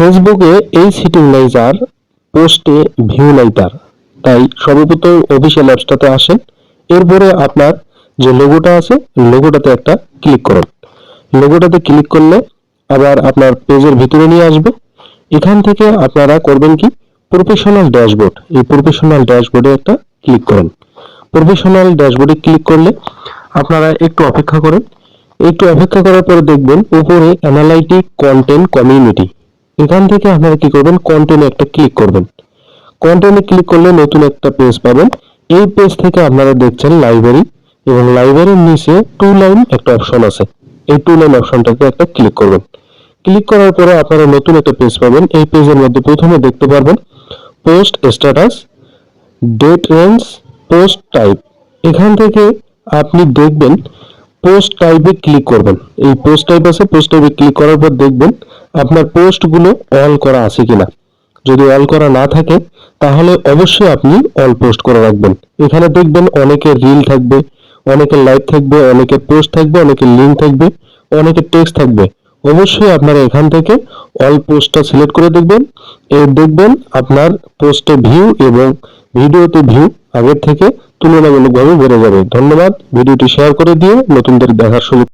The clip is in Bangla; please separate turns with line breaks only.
ফেসবুকে এই সিটিং নাই যার পোস্টে ভিউ নাই তাই সর্বপ্রথম অফিসিয়াল অ্যাপসটাতে আসেন। এরপরে আপনার যে লোগোটা আছে, লোগোটাতে একটা ক্লিক করুন। লোগোটাতে ক্লিক করলে আবার আপনার পেজের ভিতরে নিয়ে আসবে। এখান থেকে আপনারা করবেন কি? Professional dashboard. এই প্রফেশনাল ড্যাশবোর্ডে একটা ক্লিক করুন। প্রফেশনাল ড্যাশবোর্ডে ক্লিক করলে আপনারা একটু অপেক্ষা করেন। একটু অপেক্ষা করার পরে দেখবেন উপরে অ্যানালাইটিক কন্টেন্ট কমিউনিটি। এখান থেকে আপনারা কি করবেন কন্টেন্টে একটা ক্লিক করবেন। কন্টেন্টে ক্লিক করলে নতুন একটা পেজ পাবেন। এই পেজ থেকে আপনারা দেখছেন লাইব্রেরি এবং লাইব্রেরির নিচে টু লাইন একটা অপশন আছে। এই টু লাইন অপশনটাতে একটা ক্লিক করবেন। ক্লিক করার পরে আপনারা নতুন একটা পেজ পাবেন। এই পেজের মধ্যে প্রথমে দেখতে পারবেন post status date range post type এখান থেকে আপনি দেখবেন পোস্ট টাইপে ক্লিক করবেন। এই পোস্ট টাইপ আছে পোস্ট টাইপে ক্লিক করার পর দেখবেন আপনার পোস্টগুলো অল করা আছে কিনা। যদি অল করা না থাকে, তাহলে অবশ্যই আপনি অল পোস্ট করে রাখবেন। এখানে দেখবেন অনেকের রিল থাকবে, অনেকের লাইভ থাকবে, অনেকের পোস্ট থাকবে, অনেকের লিঙ্ক থাকবে, অনেকের টেক্সট থাকবে। অবশ্যই আপনারা এখান থেকে অল পোস্টটা সিলেক্ট করে দেখবেন। এর দেখবেন আপনার পোস্টে ভিউ এবং ভিডিওতে ভিউ আগের থেকে তুলনামূলকভাবে বেড়ে যাবে। ধন্যবাদ। ভিডিওটি শেয়ার করে দিয়ে নতুনদের দেখার সুযোগ